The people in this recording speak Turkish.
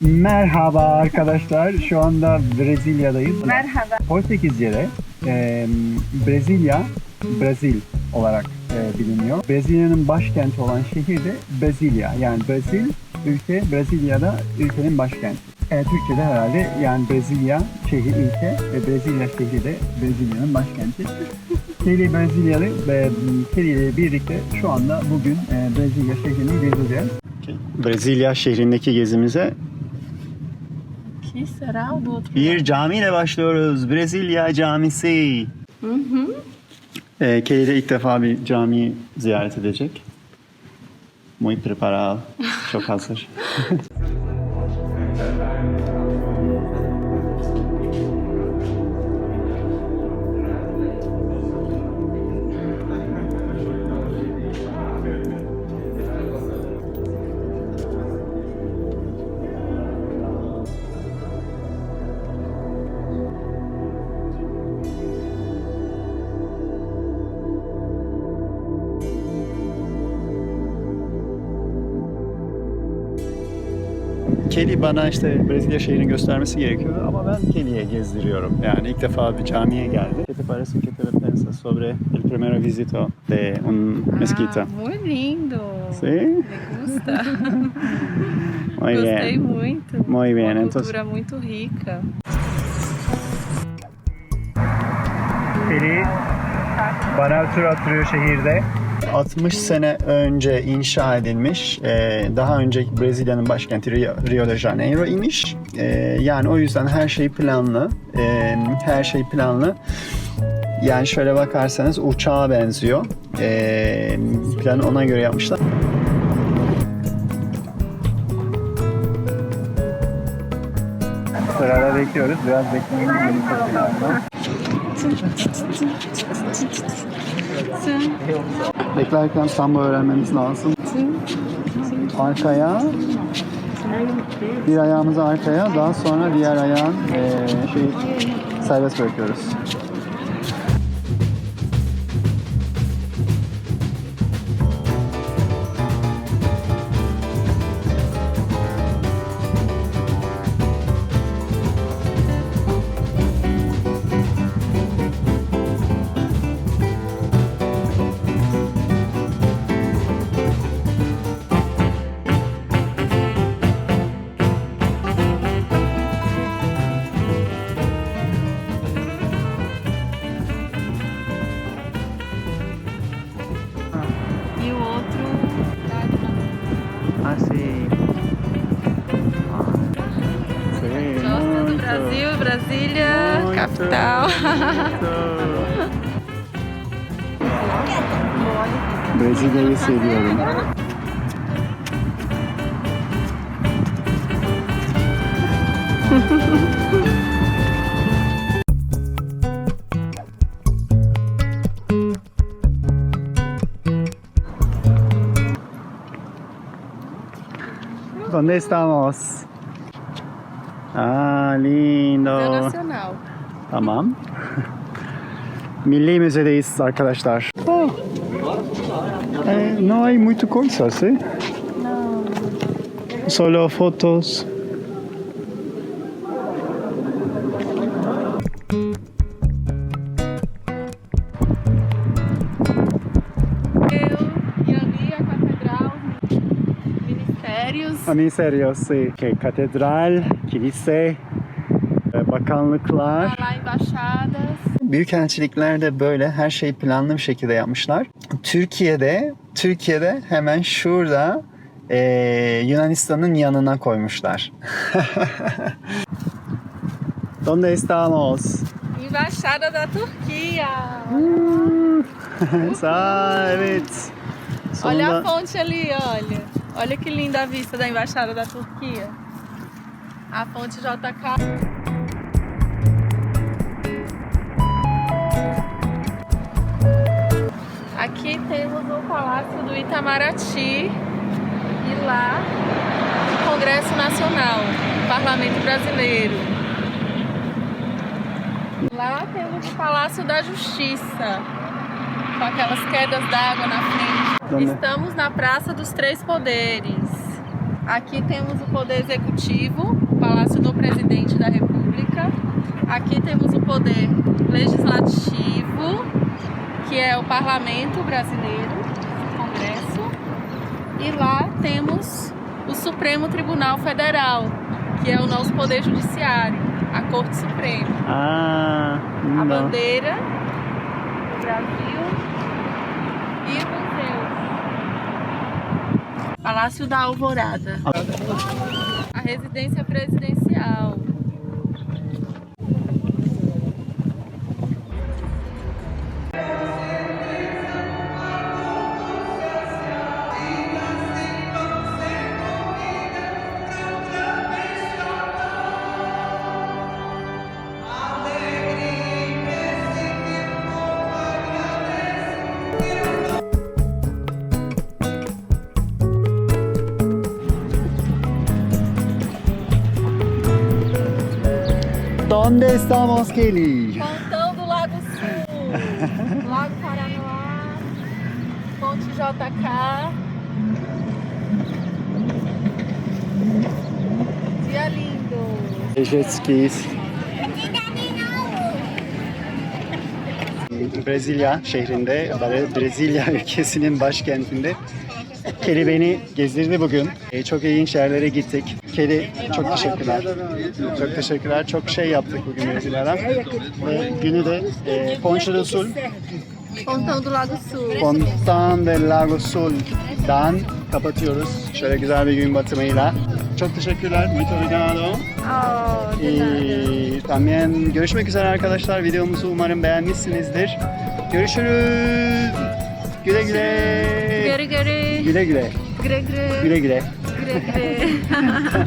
Merhaba arkadaşlar. Şu anda Brezilya'dayız. Merhaba. Portekizce'de e, Brezilya, Brezil olarak e, biliniyor. Brezilya'nın başkenti olan şehir de Brezilya. Yani Brezil, ülke, Brezilya'da ülkenin başkenti. E, Türkçe'de herhalde yani Brezilya şehir ülke ve Brezilya şehri de Brezilya'nın başkenti. Kelly Brezilyalı ve Kelly ile birlikte şu anda bugün e, Brezilya şehrini gezeceğiz. Brezilya şehrindeki gezimize Que será o do outro? Bir camiyle başlıyoruz. Brezilya Camisi. Ee, Kelly de ilk defa bir camiyi ziyaret edecek. Muy preparado. Çok hazır. Kelly bana işte Brezilya şehrini göstermesi gerekiyor ama ben Kelly'ye gezdiriyorum. Yani ilk defa bir camiye geldi. ¿Qué te parece que te piensas sobre el primer visito de un mezquita? Ah, muito lindo. Sí? Me gusta. Muy Gostei bien. muito. Muy bien, Uma entonces- cultura muito rica. Kelly bana tur attırıyor şehirde. 60 sene önce inşa edilmiş, e, daha önce Brezilya'nın başkenti Rio, Rio de Janeiro imiş. E, yani o yüzden her şey planlı, e, her şey planlı. Yani şöyle bakarsanız uçağa benziyor. E, planı ona göre yapmışlar. Sırada bekliyoruz. Biraz beklemenin Beklerken samba öğrenmemiz lazım. Arkaya, bir ayağımızı arkaya, daha sonra diğer ayağın eee şey serbest bırakıyoruz. Brasília, muito, capital. Muito. Brasília e exterior. Né? Estamos? Ah, lindo. Museu Nacional. Tamam. Milli Müze'deyiz arkadaşlar. Oh. Eh, no hay muito cosas, ¿eh? Solo fotos. Ministérios. A serio, sí. Que katedral, kilise, e, bakanlıklar. Lá embaixadas. Büyükelçiliklerde böyle her şey planlı bir şekilde yapmışlar. Türkiye'de, Türkiye'de hemen şurada e, Yunanistan'ın yanına koymuşlar. ¿Dónde estamos? Embaixada da Turquia. Aa, evet. Olha a Sonunda fonte ali, olha. Olha que linda a vista da Embaixada da Turquia. A fonte JK. Aqui temos o Palácio do Itamaraty e lá o Congresso Nacional, o Parlamento Brasileiro. Lá temos o Palácio da Justiça, com aquelas quedas d'água na frente. Estamos na Praça dos Três Poderes. Aqui temos o Poder Executivo, o Palácio do Presidente da República. Aqui temos o Poder Legislativo, que é o Parlamento Brasileiro, o Congresso. E lá temos o Supremo Tribunal Federal, que é o nosso Poder Judiciário, a Corte Suprema. Ah, A bandeira do Brasil e museus. Palácio da Alvorada. A residência presidencial. ¿Dónde estamos, Kelly? Pontão do Lago Sul. Lago Paranoá. Ponte JK. Dia lindo. Jet skis. Brezilya şehrinde, Bre- Brezilya ülkesinin başkentinde Kedi beni gezdirdi bugün. E, çok ilginç yerlere gittik. Kedi çok teşekkürler. Çok teşekkürler. Çok şey yaptık bugün Brezilya'dan. Ve günü de e, Concha do Sul, Pontão do Lago Sul. Pontan del Lago Sul'dan kapatıyoruz. Şöyle güzel bir gün batımıyla. Çok teşekkürler. Muito obrigado. Oh. Ee, también görüşmek üzere arkadaşlar. Videomuzu umarım beğenmişsinizdir. Görüşürüz. Güle güle. Gre, gre. Güle güle. Gre, gre. Güle güle. Gre.